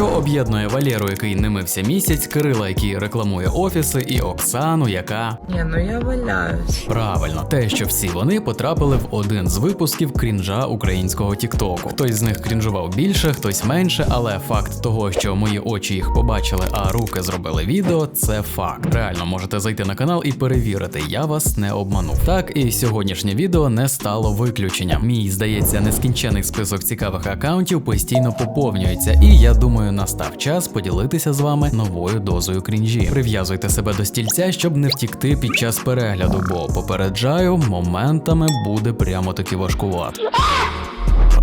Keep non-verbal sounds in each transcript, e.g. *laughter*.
Що об'єднує Валєру, який не мився місяць, Кирила, який рекламує офіси, і Оксану, яка Ні, ну я валяюсь. Правильно, те, що всі вони потрапили в один з випусків крінжа українського Тіктоку. Хтось з них крінжував більше, хтось менше, але факт того, що мої очі їх побачили, а руки зробили відео, це факт. Реально можете зайти на канал і перевірити, я вас не обманув. Так і сьогоднішнє відео не стало виключенням. Мій здається, нескінчений список цікавих акаунтів постійно поповнюється, і я думаю, настав час поділитися з вами новою дозою крінжі. Прив'язуйте себе до стільця, щоб не втікти під час перегляду, бо попереджаю, моментами буде прямо таки важкувато.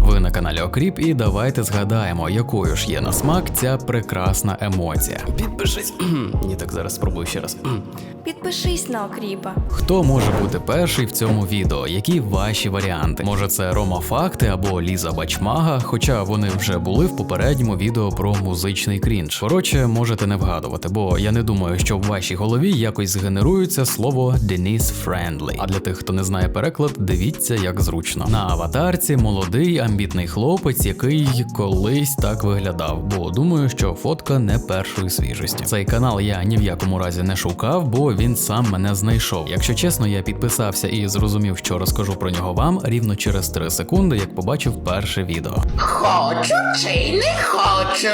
Ви на каналі Окріп, і давайте згадаємо, якою ж є на смак ця прекрасна емоція. Підпишись. *clears throat* Ні, так зараз спробую ще раз. *clears throat* Підпишись на окріпа. Хто може бути перший в цьому відео? Які ваші варіанти? Може, це Рома Факти або Ліза Бачмага, хоча вони вже були в попередньому відео про музичний крінж. Коротше, можете не вгадувати, бо я не думаю, що в вашій голові якось згенерується слово Денис Friendly. А для тих, хто не знає переклад, дивіться як зручно. На аватарці молодий амбітний хлопець, який колись так виглядав, бо думаю, що фотка не першої свіжості. Цей канал я ні в якому разі не шукав, бо він сам мене знайшов. Якщо чесно, я підписався і зрозумів, що розкажу про нього вам рівно через 3 секунди, як побачив перше відео. Хочу чи не хочу?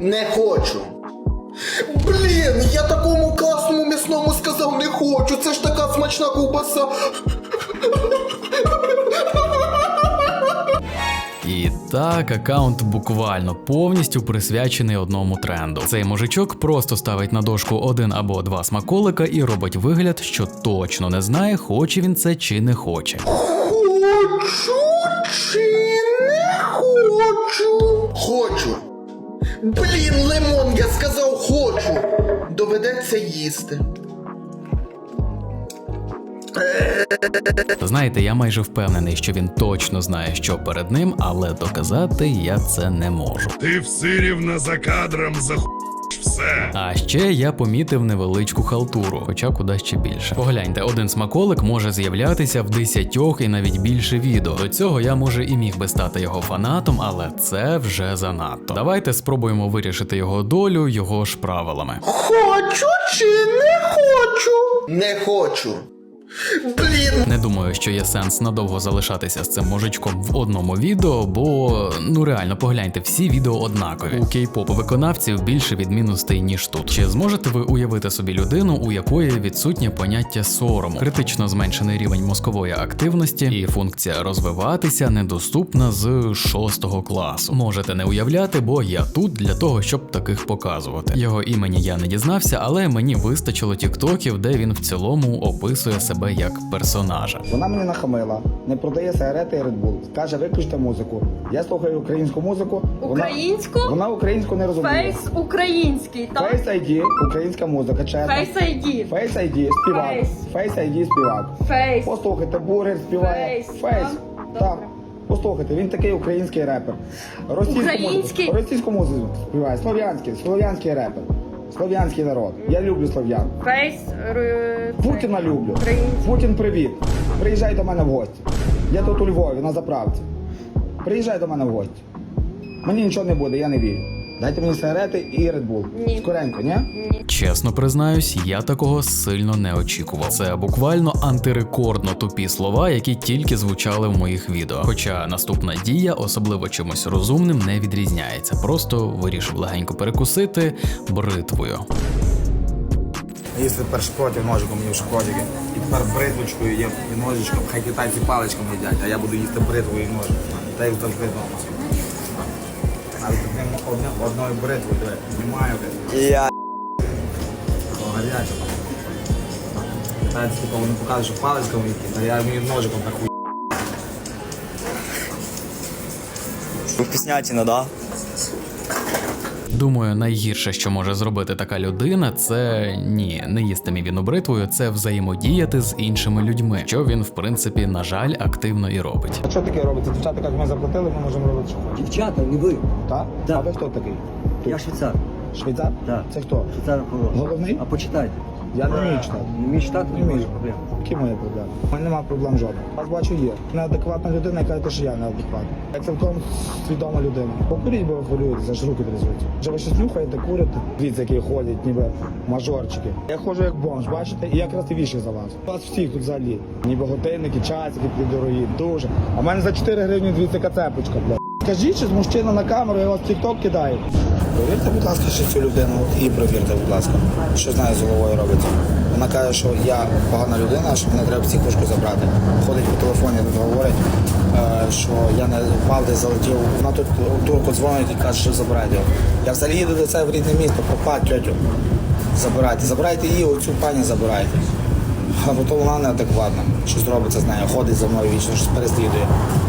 Не хочу. Блін, я такому класному м'ясному сказав не хочу. Це ж така смачна ковбаса. Так, аккаунт буквально повністю присвячений одному тренду. Цей мужичок просто ставить на дошку один або два смаколика і робить вигляд, що точно не знає, хоче він це чи не хоче. Хочу чи не хочу? Хочу. Блін, лимон, я сказав хочу. Доведеться їсти. Знаєте, я майже впевнений, що він точно знає, що перед ним, але доказати я це не можу. Ти всирівна за кадром захуєш все. А ще я помітив невеличку халтуру, хоча куди ще більше. Погляньте, один смаколик може з'являтися в десятьох і навіть більше відео. До цього я може і міг би стати його фанатом, але це вже занадто. Давайте спробуємо вирішити його долю його ж правилами. Хочу чи не хочу? Не хочу. Блін, Не думаю, що є сенс надовго залишатися з цим мужичком в одному відео, бо ну реально погляньте, всі відео однакові. У кей-поп виконавців більше відмінностей ніж тут. Чи зможете ви уявити собі людину, у якої відсутнє поняття сорому, критично зменшений рівень мозкової активності і функція розвиватися недоступна з шостого класу? Можете не уявляти, бо я тут для того, щоб таких показувати. Його імені я не дізнався, але мені вистачило тіктоків, де він в цілому описує себе як персонажа. Вона мені нахамила, не продає сигарети і Red Bull. Каже, виключте музику. Я слухаю українську музику. Українську? Вона, вона українську не розуміє. Фейс український, так? Face ID, українська музика, чесно. Фейс ID. Face ID, співак. Face. Face ID, співак. Фейс. Послухайте, бургер співає. Face, Face. так? Так. Послухайте, він такий український репер. Російську Український? музику, російську музику співає. Слов'янський, слов'янський репер. Слов'янський народ. Я люблю слов'ян. Фейс. р- Путіна люблю. Українці. Путін, привіт. Приїжджай до мене в гості. Я тут у Львові на заправці. Приїжджай до мене в гості. Мені нічого не буде, я не вірю. Дайте мені сигарети і Red Bull. Ні. Скоренько, ні? Чесно признаюсь, я такого сильно не очікував. Це буквально антирекордно тупі слова, які тільки звучали в моїх відео. Хоча наступна дія, особливо чимось розумним, не відрізняється. Просто вирішив легенько перекусити бритвою. Їсти тепер шпротів ножиком їв шпротики. І тепер бритвочкою їм і ножичком. Хай китайці паличками їдять, а я буду їсти бритвою і ножиком. Та як завжди вдома. Навіть одним, одною бритвою знімаю. Я. Гаряче. Китайці типу, вони показують, що паличками їдять, а я вмію ножиком так хуй. Вкуснятина, да? Думаю, найгірше, що може зробити така людина, це ні, не їсти мівіну бритвою, це взаємодіяти з іншими людьми, що він, в принципі, на жаль, активно і робить. А що таке робиться? Дівчата кажуть, ми заплатили, ми можемо робити, що хочемо. Дівчата, не ви. Так? Так. А ви хто такий? Я швейцар. Швейцар? Так. Це хто? Швейцар Головний? А почитайте. Я не вмію читати. Не вмієш читати, Не вмію. проблем. Які мої проблеми? У мене немає проблем жодних. Вас бачу є. Неадекватна людина, яка каже, що я неадекватна. Я цілком свідома людина. Покуріть, бо ви хвилюєтеся, аж руки трясуться. Вже ви щось нюхаєте, курите. Дивіться, які ходять, ніби мажорчики. Я ходжу як бомж, бачите, і я красивіший за вас. Вас всіх тут взагалі. Ніби годинники, часики, дорогі, дуже. А в мене за 4 гривні дивіться цепочка, бля. Скажіть, що мужчина на камеру, я вас в тік-ток кидаю. Провірте, будь ласка, ще цю людину і провірте, будь ласка, що з нею з головою робиться. Вона каже, що я погана людина, що мене треба психушку забрати. Ходить по телефоні, говорить, е, що я не впав, десь залетів. Вона тут турку дзвонить і каже, що забирайте його. Я взагалі їду до себе в рідне місто, пропад тьотю. Забирайте, забирайте її, оцю пані забирайте. Вона неадекватна, щось робиться з нею, ходить за мною вічно, щось переслідує.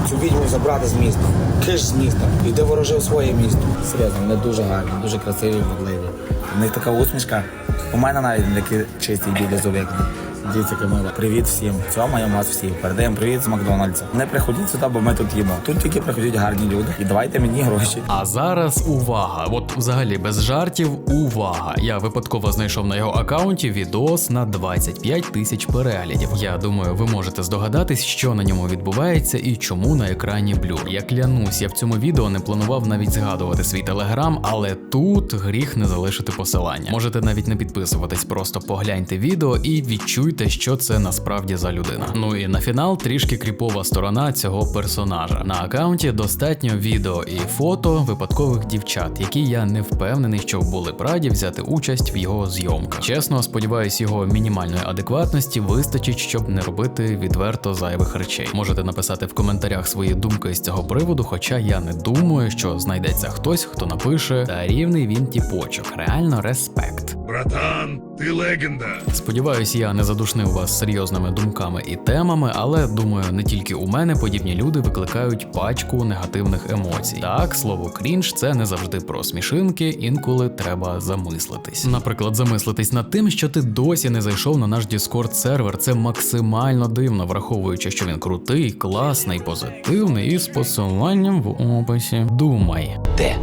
Цю відьму забрати з міста, киш з міста, йди ворожив своє місто. Серйозно, вони дуже гарні, дуже красиві, вродливі. У них така усмішка. У мене навіть такі чисті білі зуби, діти Камила. Привіт всім. Цьому я вас всіх. Передаємо привіт з Макдональдса. Не приходіть сюди, бо ми тут їмо. Тут тільки приходять гарні люди. І давайте мені гроші. А зараз увага! От взагалі без жартів, увага! Я випадково знайшов на його акаунті відос на 25 тисяч переглядів. Я думаю, ви можете здогадатись, що на ньому відбувається і чому на екрані блюр. Я клянусь, я в цьому відео не планував навіть згадувати свій телеграм, але тут гріх не залишити посилання. Можете навіть не підписуватись, просто погляньте відео і відчуйте, що це насправді за людина. Ну і на фінал трішки кріпова сторона цього персонажа. На акаунті достатньо відео і фото випадкових дівчат, які я не впевнений, що були б раді взяти участь в його зйомках. Чесно, сподіваюсь, його мінімальної адекватності вистачить, щоб не робити відверто зайвих речей. Можете написати в коментарях свої думки з цього приводу, хоча я не думаю, що знайдеться хтось, хто напише та рівний він тіпочок. Реально респект. Братан, ти легенда. Сподіваюсь, я не задушнив вас серйозними думками і темами, але думаю, не тільки у мене подібні люди викликають пачку негативних емоцій. Так, слово крінж це не завжди про смішинки, інколи треба замислитись. Наприклад, замислитись над тим, що ти досі не зайшов на наш Discord сервер. Це максимально дивно, враховуючи, що він крутий, класний, позитивний і з посиланням в описі. Думай. Де?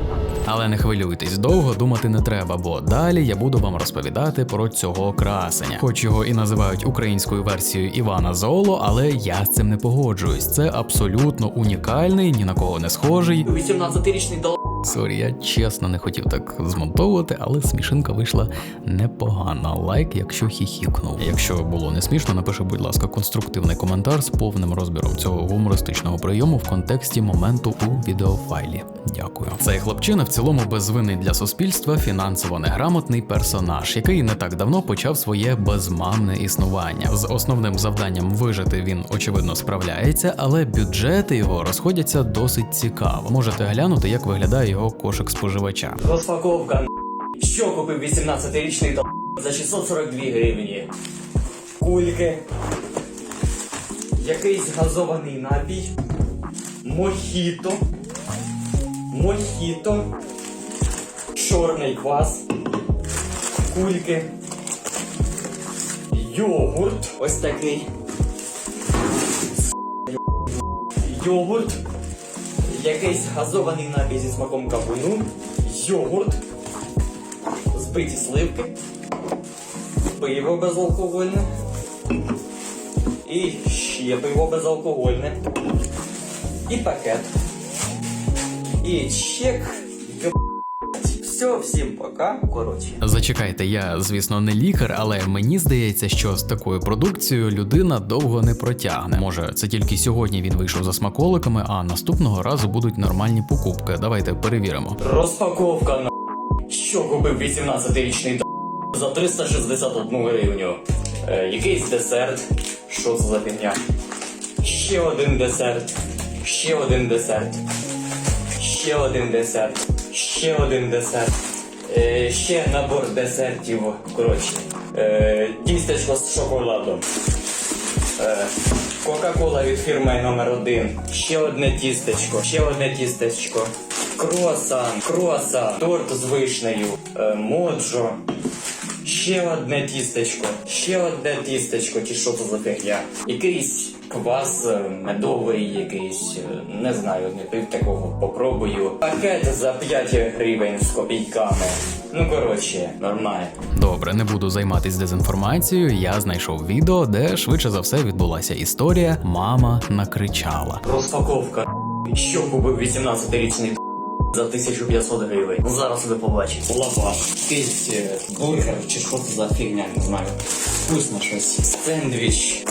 Але не хвилюйтесь, довго думати не треба, бо далі я буду вам розповідати про цього красення. Хоч його і називають українською версією Івана Золо, але я з цим не погоджуюсь. Це абсолютно унікальний, ні на кого не схожий. 18-річний дол... Сорі, я чесно не хотів так змонтовувати, але смішинка вийшла непогана. Лайк, якщо хіхікнув. Якщо було не смішно, напиши, будь ласка, конструктивний коментар з повним розбіром цього гумористичного прийому в контексті моменту у відеофайлі. Дякую. Цей хлопчина в цілому безвинний для суспільства, фінансово неграмотний персонаж, який не так давно почав своє безмамне існування. З основним завданням вижити він очевидно справляється, але бюджети його розходяться досить цікаво. Можете глянути, як виглядає його кошик споживача. Розпаковка. Що купив 18-річний дол... за 642 гривні? Кульки. Якийсь газований напій. Мохіто. Мохіто. Чорний квас. Кульки. Йогурт. Ось такий. Йогурт. Якийсь газований напій зі смаком кавуну, йогурт, збиті сливки, пиво безалкогольне і ще пиво безалкогольне, і пакет, і чек. Все, всім пока. Коротше. Зачекайте, я, звісно, не лікар, але мені здається, що з такою продукцією людина довго не протягне. Може, це тільки сьогодні він вийшов за смаколиками, а наступного разу будуть нормальні покупки. Давайте перевіримо. Розпаковка на що купив 18-річний д- за 361 гривню. Е, якийсь десерт. Що це за фігня? Ще один десерт. Ще один десерт. Ще один десерт. Ще один десерт. Е, ще набор десертів. Коротше. Е, тістечко з шоколадом. Е, Кока-кола від фірми номер 1 Ще одне тістечко, ще одне тістечко. Круасан, круасан, торт з вишнею, е, моджо, Ще одне тістечко, ще одне тістечко, чи що це за фігня? Якийсь квас е, медовий, якийсь, е, не знаю, не пив такого, попробую. Пакет за 5 гривень з копійками. Ну коротше, нормально. Добре, не буду займатися дезінформацією. Я знайшов відео, де швидше за все відбулася історія Мама накричала. Розпаковка. Що купив 18-річний за 1500 гривень. Зараз ви побачите. Лаваш. Якийсь е, бургер чи що це за фігня, не знаю. Вкусно щось. Сендвіч.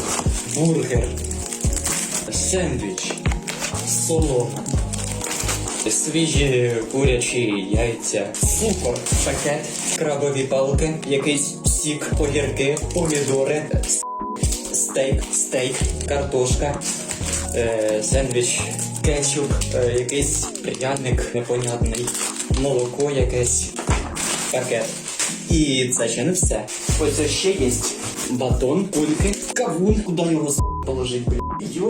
Бургер. Сендвіч. Солома. Свіжі курячі яйця, цукор, пакет, крабові палки, якийсь сік, огірки, помідори, стейк, стейк, картошка, е, сендвіч, кетчуп, е, якийсь пряник непонятний, молоко якесь, пакет. І це ще не все. Ось ще є батон, кульки, кавун, куди його с- положить, блін. Йо,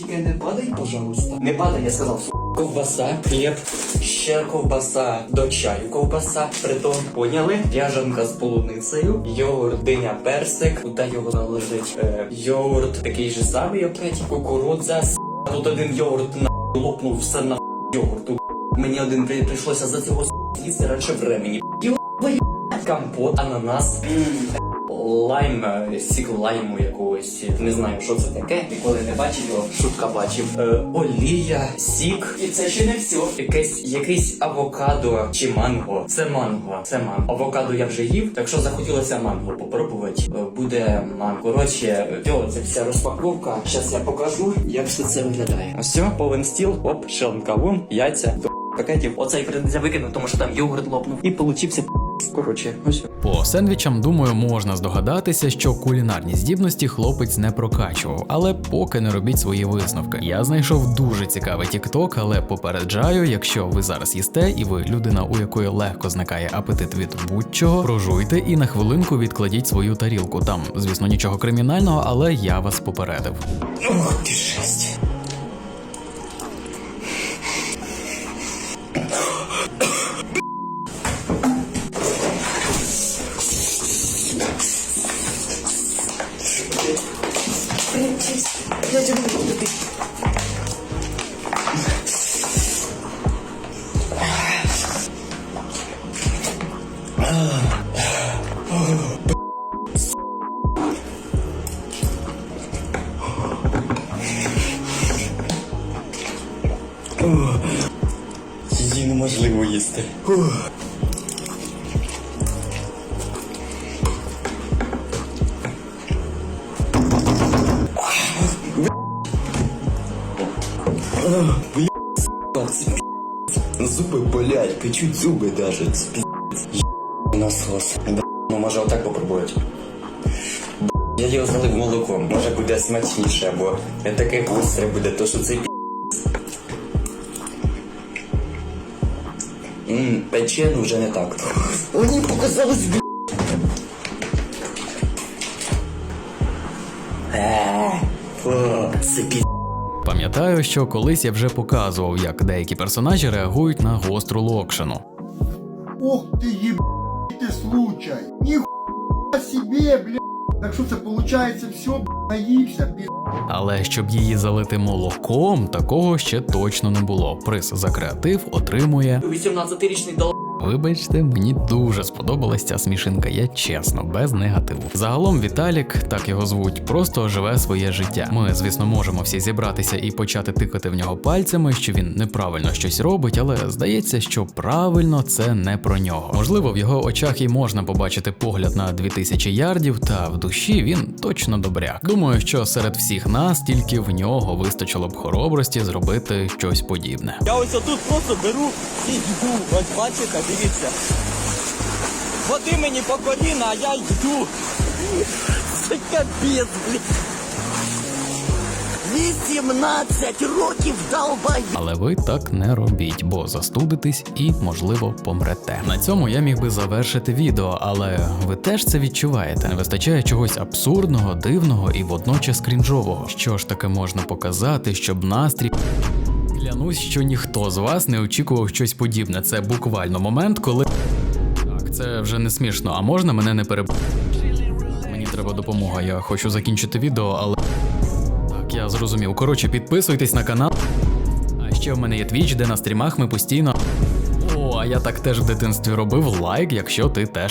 тільки не падай, пожалуйста. Не падай, я сказав, с- Ковбаса, хліб, ще ковбаса до чаю, ковбаса, притом поняли, ряжанка з полуницею, йогурт, диня, персик, куди його наложить, е, йогурт такий же самий опять, кукурудза, с**, тут один йогурт на лопнув все на йогурту. Мені один при- прийшлося за цього їсти раніше времені. Йо, компот, ананас, лайм, е, сік лайму якогось, не знаю, що це таке, ніколи не бачив його, шутка бачив. Е, олія, сік, і це ще не все. Якесь, якийсь авокадо чи манго. Це манго, це манго. Авокадо я вже їв, так що захотілося манго попробувати. Е, буде манго. Коротше, йо, це вся розпаковка. Зараз я покажу, як все це виглядає. Ось повен стіл, оп, шелм кавун, яйця, пакетів. Оцей прийдеться викинув, тому що там йогурт лопнув. І получився Коротше, ось. По сендвічам, думаю, можна здогадатися, що кулінарні здібності хлопець не прокачував, але поки не робіть свої висновки. Я знайшов дуже цікавий тікток, але попереджаю, якщо ви зараз їсте і ви людина, у якої легко зникає апетит від будь-чого, прожуйте і на хвилинку відкладіть свою тарілку. Там, звісно, нічого кримінального, але я вас попередив. Ох ти жесть. Неможливо їсти. Зуби болять, печуть зуби даже. Насос. Ну може отак попробувати. Я його залив молоком, може буде смачніше, або не таке гостре буде, то що це Ммм, пече, ну вже не так. Мені показалось, б***. Е, Це пі... Пам'ятаю, що колись я вже показував, як деякі персонажі реагують на гостру локшину. Ох ты ебать случай! Нихуя себе, блядь! Так що це виходить, все, наївся, пі. Але щоб її залити молоком, такого ще точно не було. Приз за креатив отримує. 18-річний дол... Вибачте, мені дуже сподобалась ця смішинка, я чесно, без негативу. Загалом Віталік, так його звуть, просто живе своє життя. Ми, звісно, можемо всі зібратися і почати тикати в нього пальцями, що він неправильно щось робить, але здається, що правильно це не про нього. Можливо, в його очах і можна побачити погляд на 2000 ярдів, та в душі він точно добряк. Думаю, що серед всіх нас тільки в нього вистачило б хоробрості зробити щось подібне. Я ось отут просто беру і йду. Ось бачите, дивіться. Води мені по коліна, а я йду. Це капець, блін. 18 років долбай. Але ви так не робіть, бо застудитесь і, можливо, помрете. На цьому я міг би завершити відео, але ви теж це відчуваєте. Не вистачає чогось абсурдного, дивного і водночас крінжового. Що ж таке можна показати, щоб настрій. Клянусь, що ніхто з вас не очікував щось подібне. Це буквально момент, коли. Так, це вже не смішно, а можна мене не переб... Мені треба допомога, я хочу закінчити відео, але. Так, я зрозумів. Коротше, підписуйтесь на канал. А ще в мене є твіч, де на стрімах ми постійно. О, а я так теж в дитинстві робив лайк, якщо ти теж.